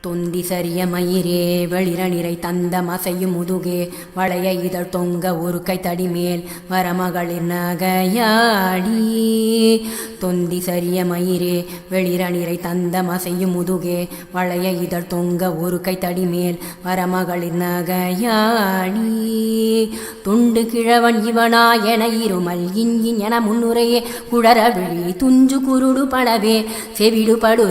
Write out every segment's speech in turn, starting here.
தொந்தி சரிய மயிரே வெளிரணிரை தந்த மசையும் முதுகே வளைய இதழ் தொங்க ஒரு கை தடிமேல் வரமகளிர் நகையாடி. தொந்தி சரிய மயிரே வெளிரணிரை தந்த மசையும் முதுகே வளைய இதழ் தொங்க ஒரு கை தடிமேல் வரமகளிர் நகையாடி. துண்டு கிழவன் இவனா என இருமல் இஞ்சின் என முன்னுரையே குழற விழி துஞ்சு குருடு படவே செவிடுபடு படு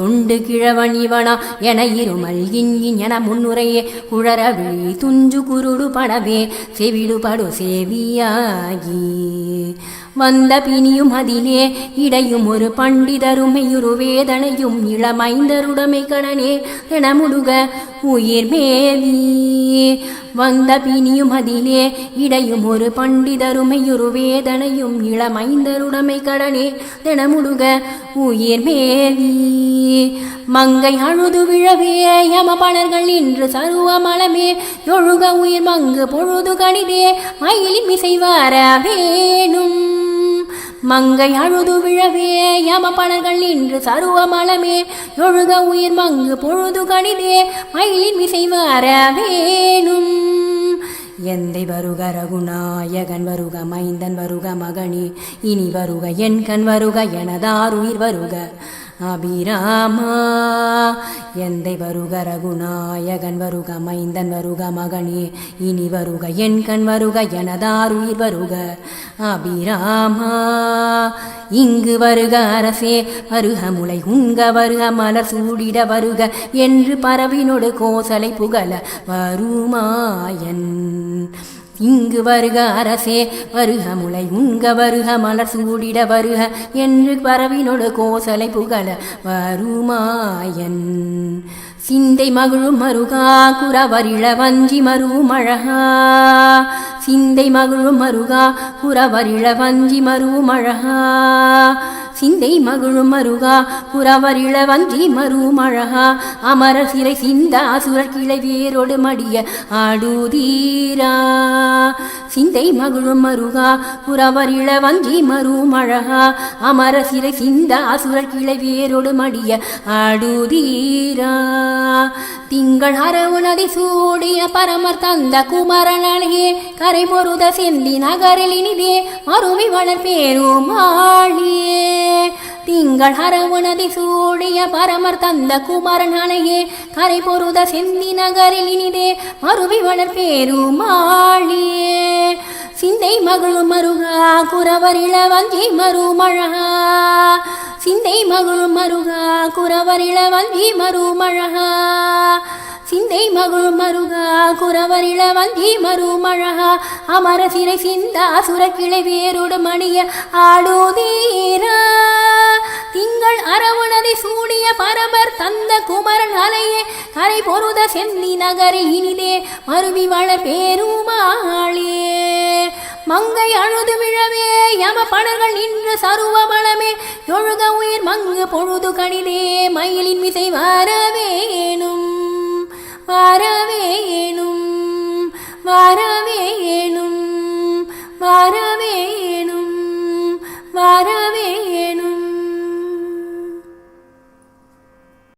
தொண்டு கிழவன் இவனா என இருமல் இன் என முன்னுரையே. குழற துஞ்சு குருடு படவே செவிடுபடு சேவியாகி. வந்த பிணியும் அதிலே இடையும் ஒரு பண்டிதருமையுரு வேதனையும் இளமைந்தருடமை கடனே என முடுக உயிர் மேவி. வந்த பிணியும் அதிலே இடையும் ஒரு பண்டிதருமையுரு வேதனையும் இளமைந்தருடமை கடனே தினமுடுக உயிர் மேவி. மங்கை அழுது விழவே யமபணர்கள் இன்று சருவ மலமே ஒழுக உயிர் மங்கு பொழுது கணிதே மயிலின் மிசை வர வேணும். மங்கை அழுது விழவே யமபணர்கள் இன்று சருவ மலமே ஒழுக உயிர் மங்கு பொழுது கணிதே மயிலின் மிசை வர வேணும். எந்தை வருக ரகுநாயகன் வருக மைந்தன் வருக மகனி இனி வருக என் கண் வருக எனதாருயிர் வருக அபிராமா. எந்தை வருக ரகுநாயகன் வருக மைந்தன் வருக மகனே. இனி வருக என் கண் வருக எனதாருயிர் வருக அபிராமா. இங்கு வருக அரசே வருக முளை உங்க வருக மலர் சூடிட வருக என்று பரவினொடு கோசலை புகழ வருமாயன். இங்கு வருக அரசே வருக முளை உங்க வருக மலர் சூடிட வருக என்று பரவினொடு கோசலை புகழ வருமாயன். சிந்தை மகிழும் மருகா குறவரிள வஞ்சி மருவும் அழகா. சிந்தை மகிழும் மருகா குறவரிழ வஞ்சி மருவும் அழகா. சிந்தை மகிழும் மருகா புறவரிள வஞ்சி மருவும் அழகா. அமர சிறை சிந்தா சுரக்கிளை வேரோடு மடிய ஆடுதீரா. சிந்தை மகிழும் மருகா. புறவர் இளவஞ்சி மருமழகா. அமர சிறை சிந்த அசுரர் கிளை வேரோடு மடிய ஆடுதீரா. திங்கள் அரவு நதி சூடிய பரமர் தந்த குமரன் அழகே கரை பொருத செந்தி நகரில் இனிதே. மருவி வளர் ஆழியே திங்கள் அரவு சூழிய பரமர் தந்த குமரன் அணையே கரை பொருத செந்தி நகரில் இனிதே மறுவி வளர் பேருமாளியே. சிந்தை மகளும் மருகா குறவர் இளவஞ்சி மருமழகா சிந்தை மகளும் மருகா குறவர் இளவஞ்சி மருமழகா சிந்தை மகுழும் மருகா குறவரிள வஞ்சி மருமழகா அமர சிறை சிந்தா சுரக்கிளை வேரோடு மணிய ஆடுதீரா. கலை சூடிய பரமர் தந்த குமரன் அலையே கரை பொருத செந்தி நகரை மருவி வளர் பேருமாளே. மங்கை அழுது விழவே யம படர்கள் நின்று சருவ பலமே ஒழுக உயிர் மங்கு பொழுது கணிதே மயிலின் விசை வரவேனும் வரவேனும் வரவேனும் வரவேனும் வர